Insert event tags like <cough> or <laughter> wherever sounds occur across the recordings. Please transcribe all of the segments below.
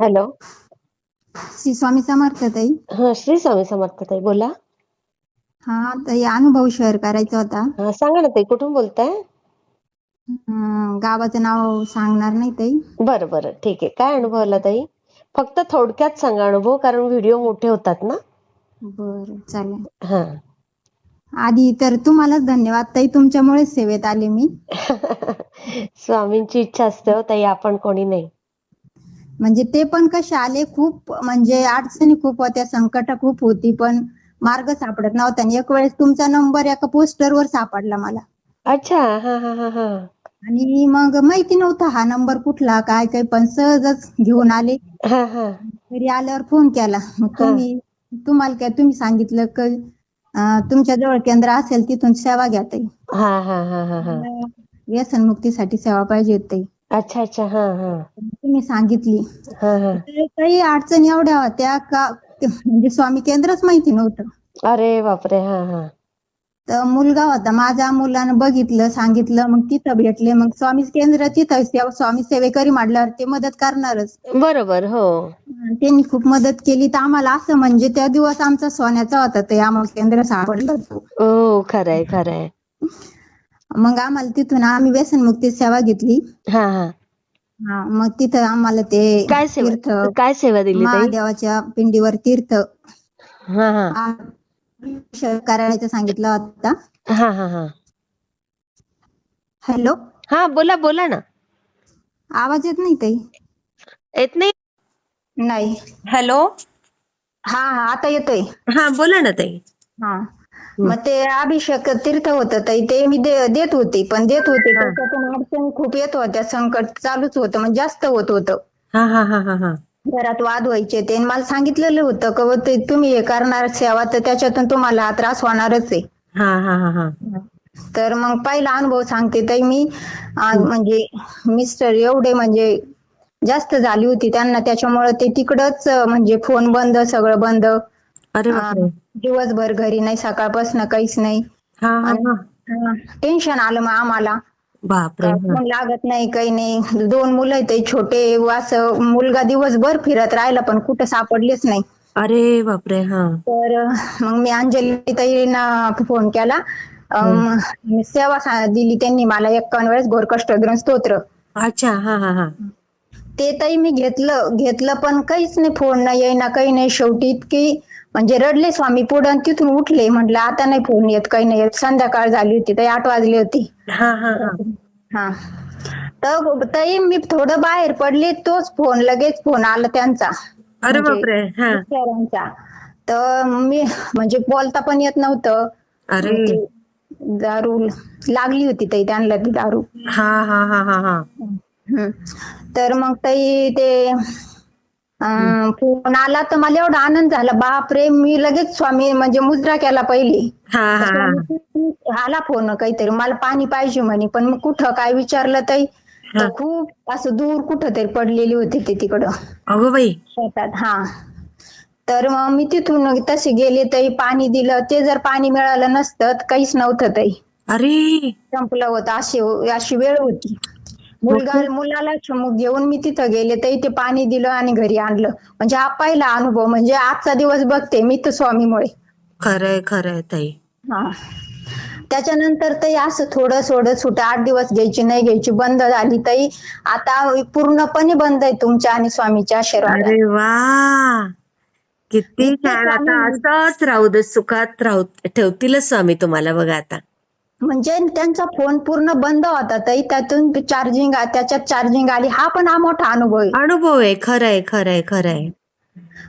Hello. Shri Swami Samarth ताई. हा श्री स्वामी समर्थ ताई बोला. हा ताई अनुभव शेअर करायचा होता. हा सांगा ना ताई कुठून बोलताय? अं, गावाचं नाव सांगणार नाही ताई. बरं बरं ठीक आहे. काय अनुभव आला ताई? फक्त थोडक्यात सांगा अनुभव कारण व्हिडिओ मोठे होतात ना? बर चालेल. हा. आधी तर तुम्हालाच धन्यवाद ताई तुमच्यामुळेच सेवेत आले मी. <laughs> स्वामींची इच्छा असते हो ताई आपण कोणी नाही. म्हणजे ते पण कसे आले खूप म्हणजे अडचणी खूप होत्या संकट खूप होती पण मार्ग सापडत नव्हता. आणि एक वेळेस तुमचा नंबर एका पोस्टरवर सापडला मला. अच्छा हा हा हा हा. आणि मग माहिती नव्हता हा नंबर कुठला काय काय पण सहजच घेऊन आले. हा हा. घरी आल्यावर फोन केला. मग तुम्ही तुम्हाला काय तुम्ही सांगितलं की तुमच्या जवळ केंद्र असेल तिथून सेवा घ्या ताई. हा हा हा हा हा. मला व्यसनमुक्तीसाठी सेवा पाहिजे होती ताई. अच्छा अच्छा. हा हा. तुम्ही सांगितली. हा हा. तर काही अडचणी एवढ्या होत्या का ते म्हणजे स्वामी केंद्रच माहिती नव्हतं. अरे बापरे हा हा. तर मुलगा होता माझ्या मुलानं बघितलं सांगितलं मग तिथं भेटले मग स्वामी केंद्र तिथं सेवा- स्वामी सेवेकरी म्हटल्यावर ते मदत करणारच. बरोबर हो. त्यांनी खूप मदत केली. तर आम्हाला असं म्हणजे त्या दिवस आमचा सोन्याचा होता ते आम्हाला केंद्र सापडलं. हो खरंय खरंय. मग आम्हाला तिथून आम्ही व्यसनमुक्ती सेवा घेतली. हा हा. हा मग तिथं आम्हाला ते काय तीर्थ सेवा काय सेवा दिली ताई? महादेवाच्या पिंडीवर तीर्थ. हा हा. करायचं सांगितलं होता. हा हा हा. हॅलो? हा बोला बोला ना. आवाज येत नाही ताई? येत नाही? नाही. हॅलो? हा हा आता येतोय. हा बोला ना ताई. हा. मग ते अभिषेक तीर्थ होतं ते मी देत होते पण देत होते. त्याच्यातून अडचणी खूप येत होत्या संकट चालूच होतं म्हणजे जास्त होत होतं. हा हा हा हा हा. घरात वाद व्हायचे ते मला सांगितलेलं होतं का तुम्ही हे करणार सेवा तर त्याच्यातून तुम्हाला हा त्रास होणारच आहे. हा हा हा हा. तर मग पहिला अनुभव सांगते ताई मी म्हणजे मिस्टर एवढे म्हणजे जास्त झाली होती त्यांना त्याच्यामुळे ते तिकडच म्हणजे फोन बंद सगळं बंद. अरे दिवसभर घरी नाही सकाळपासून काहीच नाही. टेन्शन आलं मग आम्हाला. बापरे लागत नाही काही नाही. दोन मुलं आहेत ते छोटे असं मुलगा दिवसभर फिरत राहिला पण कुठं सापडलेच नाही. अरे बापरे हा. तर मग मी अंजली ताईंना फोन केला. सेवा दिली त्यांनी मला एकावन्न वेळेस घोरकष्टग्रहण स्तोत्र. अच्छा हा हा हा. ते ताई मी घेतलं घेतलं पण काहीच नाही फोन नाही येईना काही नाही. शेवटी इतकी म्हणजे रडले स्वामी पुढे तिथून उठले. म्हटलं आता नाही फोन येत काही नाही येत. संध्याकाळ झाली होती ताई आठ वाजली होती. हा हा हा. हा. तर मी थोडं बाहेर पडले तोच फोन लगेच फोन आला त्यांचा. म्हणजे हा. तर मी म्हणजे बोलता पण येत नव्हतं. अरे. ते दारू लागली होती ताई त्यांना ती दारू. हा हा हा हा हा. तर मग ताई ते फोन आला तर मला एवढा आनंद झाला. बापरे मी लगेच स्वामी म्हणजे मुद्रा केला पहिली. हा हा. हा आला फोन काहीतरी. मला पाणी पाहिजे म्हणे पण मग कुठं काय विचारलं ताई? तर. खूप असं दूर कुठं तरी पडलेली होती ते तिकडं. अगो बाई. शेतात हा. तर मग मी तिथून तसे गेले ताई पाणी दिलं. ते जर पाणी मिळालं नसतं तर काहीच नव्हतं ताई. अरे. संपलं होतं. अशी अशी वेळ होती. मुलगा मुलाला घेऊन मी तिथं गेले तर ते पाणी दिलं आणि घरी आणलं. म्हणजे हा पहिला अनुभव म्हणजे आजचा दिवस बघते मी तर स्वामीमुळे. खरंय खरंय ताई. हा. त्याच्यानंतर ताई असं थोडं थोडं सुट आठ दिवस घ्यायची नाही घ्यायची बंद झाली ताई. आता पूर्णपणे बंद आहे तुमच्या आणि स्वामीच्या आशीर्वाद अरे वा! किती छान. आता असंच राहू दे सुखात राहू ठेवतीलच स्वामी तुम्हाला बघा आता. म्हणजे त्यांचा फोन पूर्ण बंद होता ताई. त्यातून चार्जिंग त्याच्यात चार्जिंग आली. हा पण हा मोठा अनुभव आहे. अनुभव आहे. खरंय खरंय खरंय.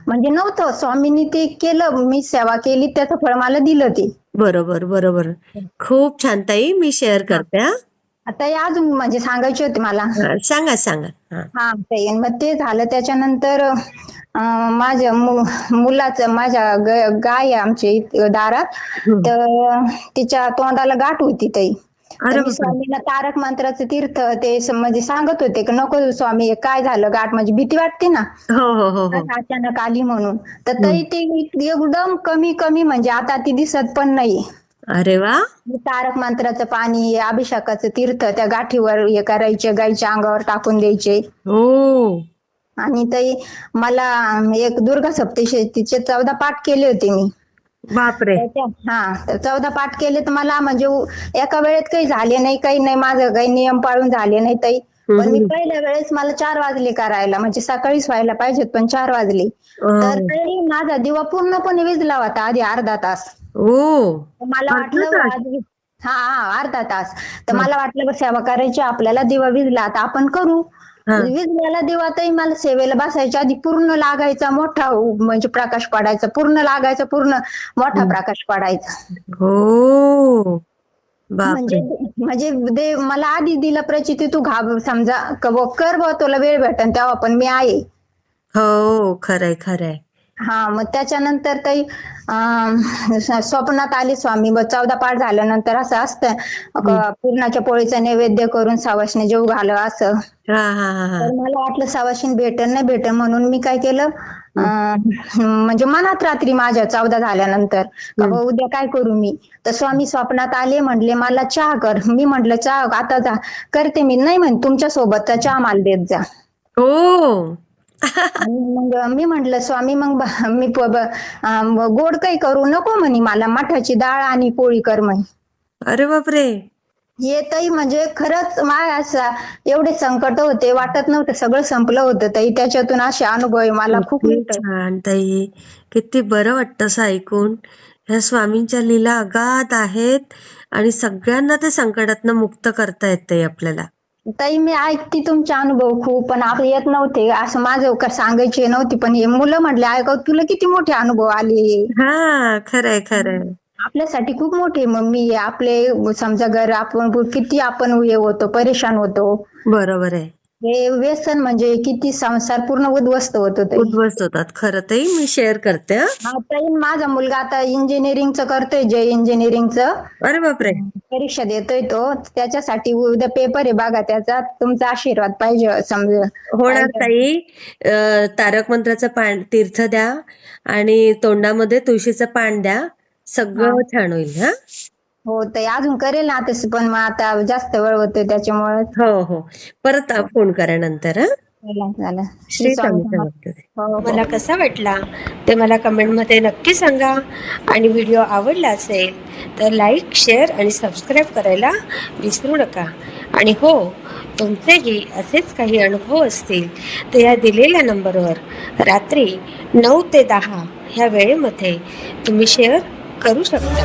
म्हणजे नव्हतं. स्वामींनी ते केलं. मी सेवा केली. त्याचं फळ मला दिलं ते. बरोबर बरोबर. खूप छान ताई. मी शेअर करते हा. आता अजून म्हणजे सांगायचे होते मला. सांगा सांगा. हा. ते मग ते झालं. त्याच्यानंतर माझ्या मु- मुलाचं माझ्या गाय आहे आमची इथं दारात. तर तिच्या तोंडाला गाठ होती ताई. तर. स्वामींना तारक मंत्राचं तीर्थ ते म्हणजे सांगत होते की नको स्वामी काय झालं? गाठ म्हणजे भीती वाटते ना. हो हो हो अचानक आली म्हणून. तर ताई ती एकदम कमी कमी म्हणजे आता ती दिसत पण नाही. अरे वा. तारक मंत्राचं पाणी अभिषेकाचं तीर्थ त्या गाठीवर हे करायचे गाईच्या अंगावर टाकून द्यायचे. हो. आणि ताई मला एक दुर्गा सप्तशतीचे चौदा पाठ केले होते मी. बापरे. हा तर चौदा पाठ केले तर मला म्हणजे एका वेळेत काही झाले नाही काही नाही माझं काही नियम पाळून झाले नाही ताई. पण मी. पहिल्या वेळेस मला चार वाजले करायला म्हणजे सकाळीच व्हायला पाहिजेत पण चार वाजले. तर ताई माझा दिवा पूर्णपणे विजला होता आधी अर्धा तास. तर मला वाटलं हा हा अर्धा तास. तर मला वाटलं सेवा करायची आपल्याला दिवा विजला आता आपण करू. हा. विजलेला दिवा तरी मला सेवेला बसायच्या आधी पूर्ण लागायचा मोठा म्हणजे प्रकाश पडायचा. पूर्ण लागायचा पूर्ण मोठा प्रकाश पडायचा. हो. म्हणजे म्हणजे दे मला आधी दिलं प्रचिती तू घाब समजा कर तुला वेळ भेटन तेव्हा पण मी आहे. हो खरंय खरंय. हा मग त्याच्यानंतर काही स्वप्नात आले स्वामी. ब चौदा पाठ झाल्यानंतर असं असतं. पूर्णाच्या पोळीचा नैवेद्य करून सावशने जेव घाल असं. हा हा हा हा. मला वाटलं सावशीन भेटन नाही भेटन म्हणून मी काय केलं? म्हणजे मनात रात्री माझ्या चौदा झाल्यानंतर का उद्या काय करू मी? तर स्वामी स्वप्नात आले म्हटले मला चहा कर. मी म्हटलं चहा आता जा. करते मी. नाही म्हण तुमच्या सोबतचा चहा मला देत जा. हो. मग मी म्हंटल स्वामी मग मी गोड काही करू नको म्हणे मला मठाची डाळ आणि पोळी कर म्हणे. अरे बापरे. हे ताई म्हणजे खरंच माझ्या असा एवढे संकट होते वाटत नव्हतं सगळं संपलं होतं ताई. त्याच्यातून असे अनुभव आहे मला खूप. छान ताई. किती बरं वाटतं असं ऐकून. ह्या स्वामींच्या लीला अगाध आहेत आणि सगळ्यांना ते संकटातनं मुक्त करता येते आपल्याला. ताई मी ऐकते तुमचे अनुभव खूप पण आपले येत नव्हते. असं माझं का सांगायचे नव्हते पण हे मुलं म्हटले ऐकव तुला किती मोठे अनुभव आले? हा खरंय खरंय. आपल्यासाठी खूप मोठे मम्मी आपले समजा घर आपण किती आपण हे होतो परेशान होतो. बरोबर आहे. हे व्यसन म्हणजे किती संसार पूर्ण उद्ध्वस्त होतो ताई उद्ध्वस्त होतात. खरं ताई मी शेअर करते. हा. ताई माझा मुलगा आता इंजिनिअरिंगचं करतोय जे इंजिनिअरिंगचं अरे बापरे. परीक्षा देतोय तो. त्याच्यासाठी उद्या पेपर आहे बघा त्याचा. तुमचा आशीर्वाद पाहिजे समजा होणार ताई. अं, तारक मंत्राचं पान तीर्थ द्या. आणि तोंडामध्ये तुळशीचं पान द्या. सगळं छान होईल हा. हो ताई अजून करेल ना तसं पण मग आता जास्त वेळ होतोय त्याच्यामुळे. हो हो. परत फोन करा नंतर हा श्री स्वामी समर्थ. हो हो. मला कसा वाटला ते मला कमेंटमध्ये नक्की सांगा. आणि व्हिडिओ आवडला असेल तर लाईक शेअर आणि सबस्क्राईब करायला विसरू नका. आणि हो तुमचेही असेच काही अनुभव असतील तर या दिलेल्या नंबरवर रात्री नऊ ते दहा ह्या वेळेमध्ये तुम्ही शेअर करू शकता.